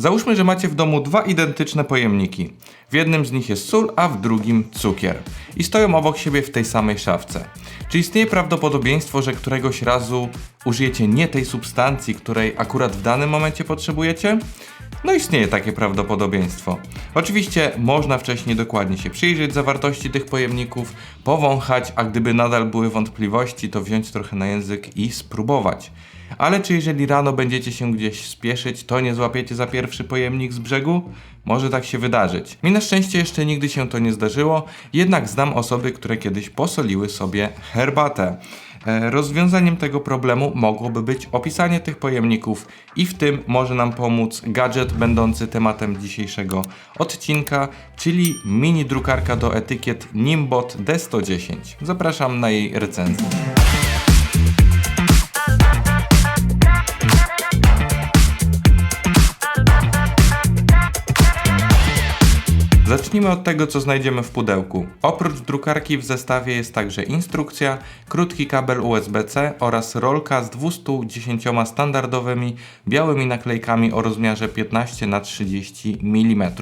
Załóżmy, że macie w domu dwa identyczne pojemniki. W jednym z nich jest sól, a w drugim cukier. I stoją obok siebie w tej samej szafce. Czy istnieje prawdopodobieństwo, że któregoś razu użyjecie nie tej substancji, której akurat w danym momencie potrzebujecie? No istnieje takie prawdopodobieństwo. Oczywiście można wcześniej dokładnie się przyjrzeć zawartości tych pojemników, powąchać, a gdyby nadal były wątpliwości, to wziąć trochę na język i spróbować. Ale czy jeżeli rano będziecie się gdzieś spieszyć, to nie złapiecie za pierwszy pojemnik z brzegu? Może tak się wydarzyć. Mi na szczęście jeszcze nigdy się to nie zdarzyło, jednak znam osoby, które kiedyś posoliły sobie herbatę. E, Rozwiązaniem tego problemu mogłoby być opisanie tych pojemników i w tym może nam pomóc gadżet będący tematem dzisiejszego odcinka, czyli mini drukarka do etykiet Nimbot D110. Zapraszam na jej recenzję. Zacznijmy od tego, co znajdziemy w pudełku. Oprócz drukarki w zestawie jest także instrukcja, krótki kabel USB-C oraz rolka z 210 standardowymi białymi naklejkami o rozmiarze 15 na 30 mm.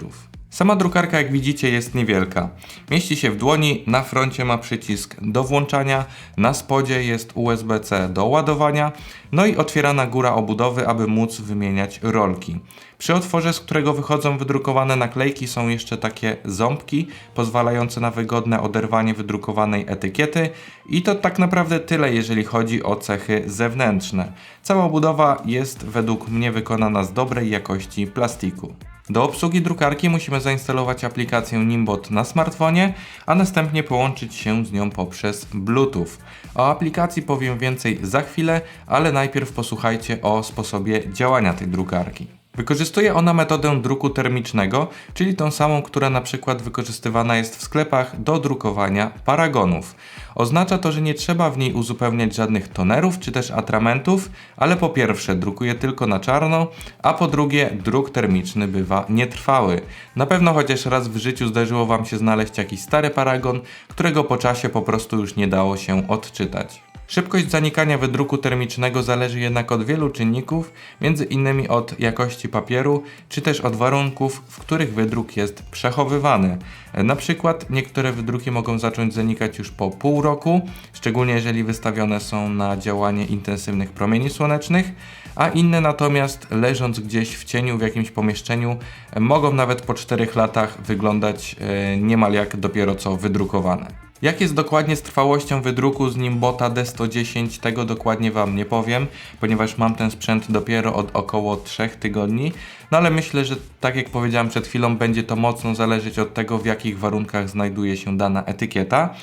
Sama drukarka, jak widzicie, jest niewielka. Mieści się w dłoni, na froncie ma przycisk do włączania, na spodzie jest USB-C do ładowania, no i otwierana góra obudowy, aby móc wymieniać rolki. Przy otworze, z którego wychodzą wydrukowane naklejki, są jeszcze takie ząbki, pozwalające na wygodne oderwanie wydrukowanej etykiety i to tak naprawdę tyle, jeżeli chodzi o cechy zewnętrzne. Cała obudowa jest według mnie wykonana z dobrej jakości plastiku. Do obsługi drukarki musimy zainstalować aplikację Nimbot na smartfonie, a następnie połączyć się z nią poprzez Bluetooth. O aplikacji powiem więcej za chwilę, ale najpierw posłuchajcie o sposobie działania tej drukarki. Wykorzystuje ona metodę druku termicznego, czyli tą samą, która na przykład wykorzystywana jest w sklepach do drukowania paragonów. Oznacza to, że nie trzeba w niej uzupełniać żadnych tonerów czy też atramentów, ale po pierwsze drukuje tylko na czarno, a po drugie druk termiczny bywa nietrwały. Na pewno chociaż raz w życiu zdarzyło Wam się znaleźć jakiś stary paragon, którego po czasie po prostu już nie dało się odczytać. Szybkość zanikania wydruku termicznego zależy jednak od wielu czynników, między innymi od jakości papieru, czy też od warunków, w których wydruk jest przechowywany. Na przykład niektóre wydruki mogą zacząć zanikać już po pół roku, szczególnie jeżeli wystawione są na działanie intensywnych promieni słonecznych, a inne natomiast leżąc gdzieś w cieniu w jakimś pomieszczeniu mogą nawet po 4 latach wyglądać e, niemal jak dopiero co wydrukowane. Jak jest dokładnie z trwałością wydruku z Nimbota D110, tego dokładnie Wam nie powiem, ponieważ mam ten sprzęt dopiero od około 3 tygodni. No ale myślę, że tak jak powiedziałem przed chwilą, będzie to mocno zależeć od tego, w jakich warunkach znajduje się dana etykieta.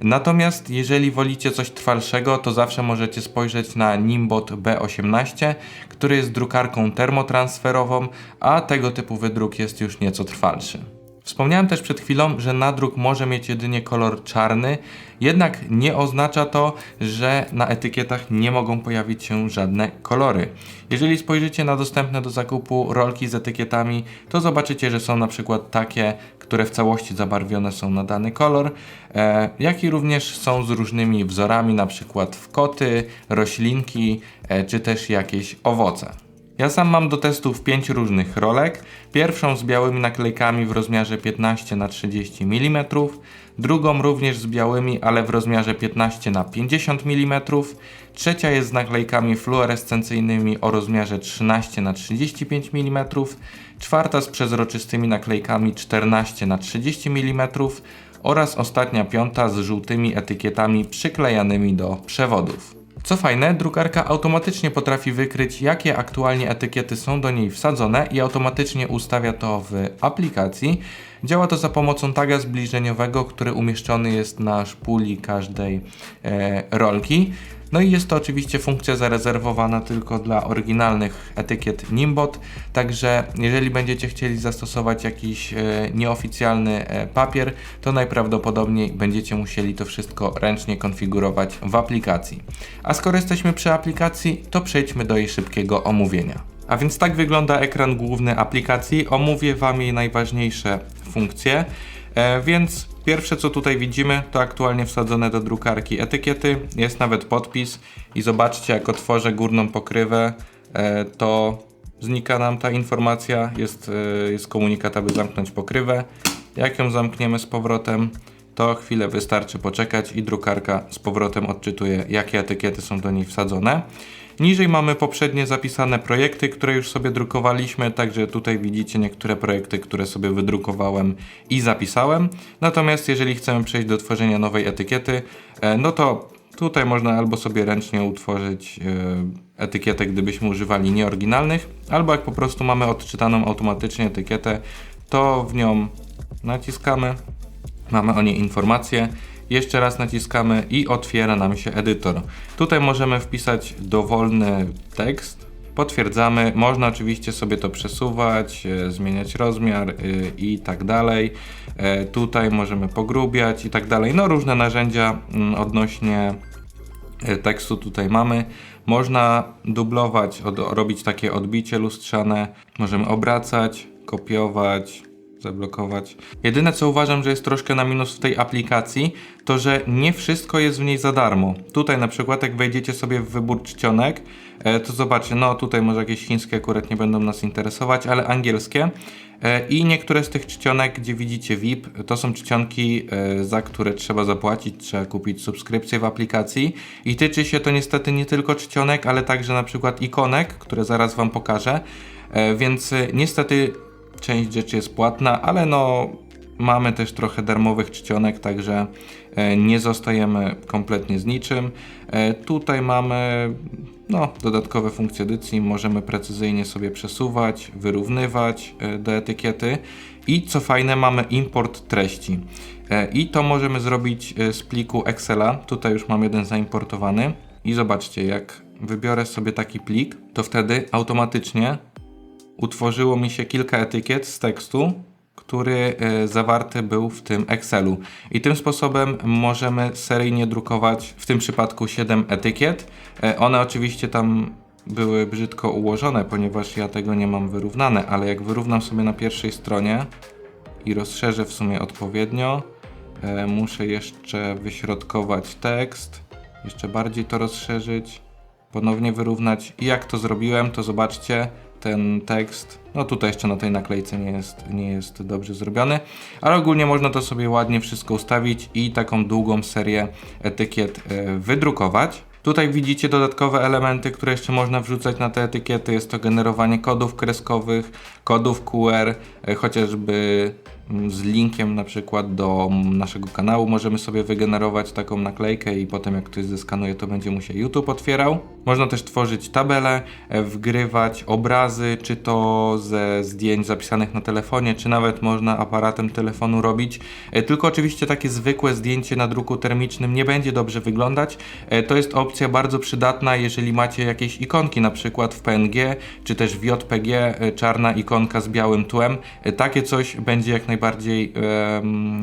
Natomiast jeżeli wolicie coś trwalszego, to zawsze możecie spojrzeć na Nimbot B18, który jest drukarką termotransferową, a tego typu wydruk jest już nieco trwalszy. Wspomniałem też przed chwilą, że nadruk może mieć jedynie kolor czarny, jednak nie oznacza to, że na etykietach nie mogą pojawić się żadne kolory. Jeżeli spojrzycie na dostępne do zakupu rolki z etykietami, to zobaczycie, że są na przykład takie, które w całości zabarwione są na dany kolor, e, jak i również są z różnymi wzorami, na przykład w koty, roślinki, e, czy też jakieś owoce. Ja sam mam do testów 5 różnych rolek. Pierwszą z białymi naklejkami w rozmiarze 15 na 30 mm, drugą również z białymi, ale w rozmiarze 15 na 50 mm, trzecia jest z naklejkami fluorescencyjnymi o rozmiarze 13 na 35 mm, czwarta z przezroczystymi naklejkami 14 na 30 mm oraz ostatnia piąta z żółtymi etykietami przyklejanymi do przewodów. Co fajne, drukarka automatycznie potrafi wykryć, jakie aktualnie etykiety są do niej wsadzone i automatycznie ustawia to w aplikacji. Działa to za pomocą taga zbliżeniowego, który umieszczony jest na szpuli każdej e, rolki. No i jest to oczywiście funkcja zarezerwowana tylko dla oryginalnych etykiet Nimbot, także jeżeli będziecie chcieli zastosować jakiś e, nieoficjalny e, papier, to najprawdopodobniej będziecie musieli to wszystko ręcznie konfigurować w aplikacji. A skoro jesteśmy przy aplikacji, to przejdźmy do jej szybkiego omówienia. A więc tak wygląda ekran główny aplikacji. Omówię Wam jej najważniejsze funkcje. E, więc pierwsze co tutaj widzimy to aktualnie wsadzone do drukarki etykiety, jest nawet podpis i zobaczcie jak otworzę górną pokrywę e, to znika nam ta informacja, jest, e, jest komunikat, aby zamknąć pokrywę. Jak ją zamkniemy z powrotem, to chwilę wystarczy poczekać i drukarka z powrotem odczytuje, jakie etykiety są do niej wsadzone. Niżej mamy poprzednie zapisane projekty, które już sobie drukowaliśmy, także tutaj widzicie niektóre projekty, które sobie wydrukowałem i zapisałem. Natomiast jeżeli chcemy przejść do tworzenia nowej etykiety, e, no to tutaj można albo sobie ręcznie utworzyć e, etykietę, gdybyśmy używali nieoryginalnych, albo jak po prostu mamy odczytaną automatycznie etykietę, to w nią naciskamy, mamy o niej informację. Jeszcze raz naciskamy i otwiera nam się edytor. Tutaj możemy wpisać dowolny tekst. Potwierdzamy. Można oczywiście sobie to przesuwać, e, zmieniać rozmiar y, i tak dalej. E, tutaj możemy pogrubiać i tak dalej. No różne narzędzia mm, odnośnie e, tekstu tutaj mamy. Można dublować, od, robić takie odbicie lustrzane. Możemy obracać, kopiować, zablokować. Jedyne co uważam, że jest troszkę na minus w tej aplikacji, to że nie wszystko jest w niej za darmo. Tutaj na przykład jak wejdziecie sobie w wybór czcionek, e, to zobaczcie, no tutaj może jakieś chińskie akurat nie będą nas interesować, ale angielskie. E, I niektóre z tych czcionek, gdzie widzicie VIP, to są czcionki, e, za które trzeba zapłacić, trzeba kupić subskrypcję w aplikacji. I tyczy się to niestety nie tylko czcionek, ale także na przykład ikonek, które zaraz Wam pokażę. Więc niestety część rzeczy jest płatna, ale no mamy też trochę darmowych czcionek, także e, nie zostajemy kompletnie z niczym. E, tutaj mamy no, dodatkowe funkcje edycji, możemy precyzyjnie sobie przesuwać, wyrównywać e, do etykiety i co fajne mamy import treści. I to możemy zrobić z pliku Excela. Tutaj już mam jeden zaimportowany. I zobaczcie, jak wybiorę sobie taki plik, to wtedy automatycznie utworzyło mi się kilka etykiet z tekstu, który e, zawarty był w tym Excelu. I tym sposobem możemy seryjnie drukować w tym przypadku 7 etykiet. E, one oczywiście tam były brzydko ułożone, ponieważ ja tego nie mam wyrównane, ale jak wyrównam sobie na pierwszej stronie i rozszerzę w sumie odpowiednio, e, muszę jeszcze wyśrodkować tekst, jeszcze bardziej to rozszerzyć, ponownie wyrównać i jak to zrobiłem, to zobaczcie, ten tekst, no tutaj jeszcze na tej naklejce nie jest, nie jest dobrze zrobiony, ale ogólnie można to sobie ładnie wszystko ustawić i taką długą serię etykiet e, wydrukować. Tutaj widzicie dodatkowe elementy, które jeszcze można wrzucać na te etykiety. Jest to generowanie kodów kreskowych, kodów QR, e, chociażby z linkiem na przykład do naszego kanału możemy sobie wygenerować taką naklejkę i potem jak ktoś zeskanuje to będzie mu się YouTube otwierał. Można też tworzyć tabele, e, wgrywać obrazy, czy to ze zdjęć zapisanych na telefonie, czy nawet można aparatem telefonu robić. E, tylko oczywiście takie zwykłe zdjęcie na druku termicznym nie będzie dobrze wyglądać. E, to jest opcja bardzo przydatna, jeżeli macie jakieś ikonki, na przykład w PNG, czy też w JPG, czarna ikonka z białym tłem. Takie coś będzie jak najbardziej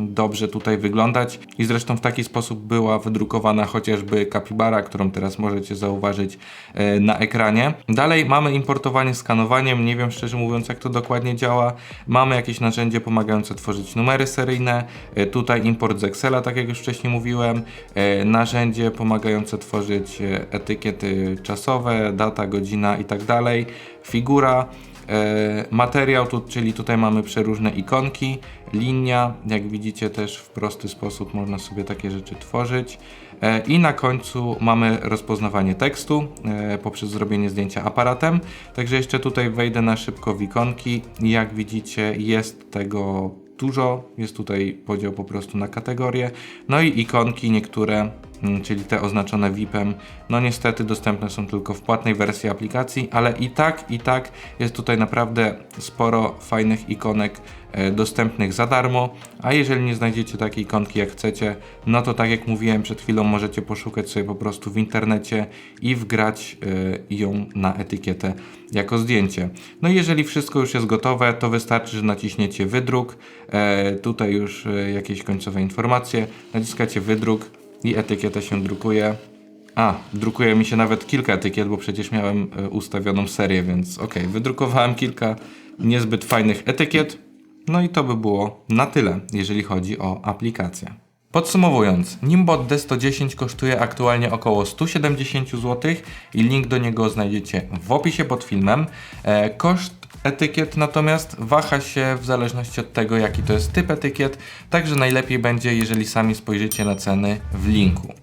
dobrze tutaj wyglądać. I zresztą w taki sposób była wydrukowana chociażby kapibara, którą teraz możecie zauważyć e, na ekranie. Dalej mamy importowanie skanowaniem, nie wiem szczerze mówiąc jak to dokładnie działa. Mamy jakieś narzędzie pomagające tworzyć numery seryjne, e, tutaj import z Excela, tak jak już wcześniej mówiłem, e, narzędzie pomagające tworzyć etykiety czasowe, data, godzina i tak dalej, figura, materiał, tu, czyli tutaj mamy przeróżne ikonki, linia, jak widzicie też w prosty sposób można sobie takie rzeczy tworzyć. E, I na końcu mamy rozpoznawanie tekstu e, poprzez zrobienie zdjęcia aparatem. Także jeszcze tutaj wejdę na szybko w ikonki. Jak widzicie jest tego dużo, jest tutaj podział po prostu na kategorie. No i ikonki niektóre czyli te oznaczone VIP-em, no niestety dostępne są tylko w płatnej wersji aplikacji, ale i tak, i tak jest tutaj naprawdę sporo fajnych ikonek e, dostępnych za darmo, a jeżeli nie znajdziecie takiej ikonki jak chcecie, no to tak jak mówiłem przed chwilą, możecie poszukać sobie po prostu w internecie i wgrać e, ją na etykietę jako zdjęcie. No i jeżeli wszystko już jest gotowe, to wystarczy, że naciśniecie wydruk, e, tutaj już jakieś końcowe informacje, naciskacie wydruk, i etykietę się drukuje. A, drukuje mi się nawet kilka etykiet, bo przecież miałem e, ustawioną serię, więc ok, wydrukowałem kilka niezbyt fajnych etykiet. No i to by było na tyle, jeżeli chodzi o aplikację. Podsumowując, Nimbot D110 kosztuje aktualnie około 170 zł i link do niego znajdziecie w opisie pod filmem. E, koszt etykiet natomiast waha się w zależności od tego, jaki to jest typ etykiet, także najlepiej będzie, jeżeli sami spojrzycie na ceny w linku.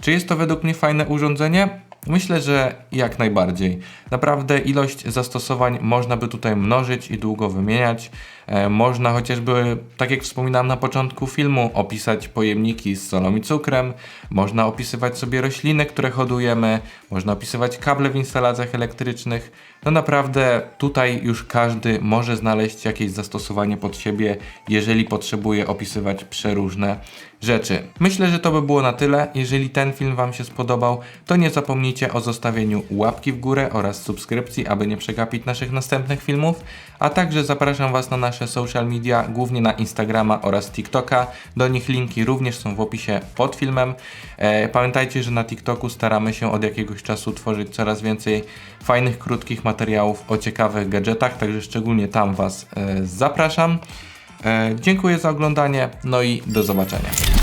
Czy jest to według mnie fajne urządzenie? Myślę, że jak najbardziej. Naprawdę ilość zastosowań można by tutaj mnożyć i długo wymieniać. E, można chociażby, tak jak wspominałem na początku filmu, opisać pojemniki z solą i cukrem, można opisywać sobie rośliny, które hodujemy, można opisywać kable w instalacjach elektrycznych. No naprawdę tutaj już każdy może znaleźć jakieś zastosowanie pod siebie, jeżeli potrzebuje opisywać przeróżne rzeczy. Myślę, że to by było na tyle. Jeżeli ten film Wam się spodobał, to nie zapomnijcie o zostawieniu łapki w górę oraz subskrypcji, aby nie przegapić naszych następnych filmów, a także zapraszam Was na nasze social media, głównie na Instagrama oraz TikToka. Do nich linki również są w opisie pod filmem. E, pamiętajcie, że na TikToku staramy się od jakiegoś czasu tworzyć coraz więcej fajnych, krótkich materiałów o ciekawych gadżetach, także szczególnie tam Was e, zapraszam. E, dziękuję za oglądanie, no i do zobaczenia.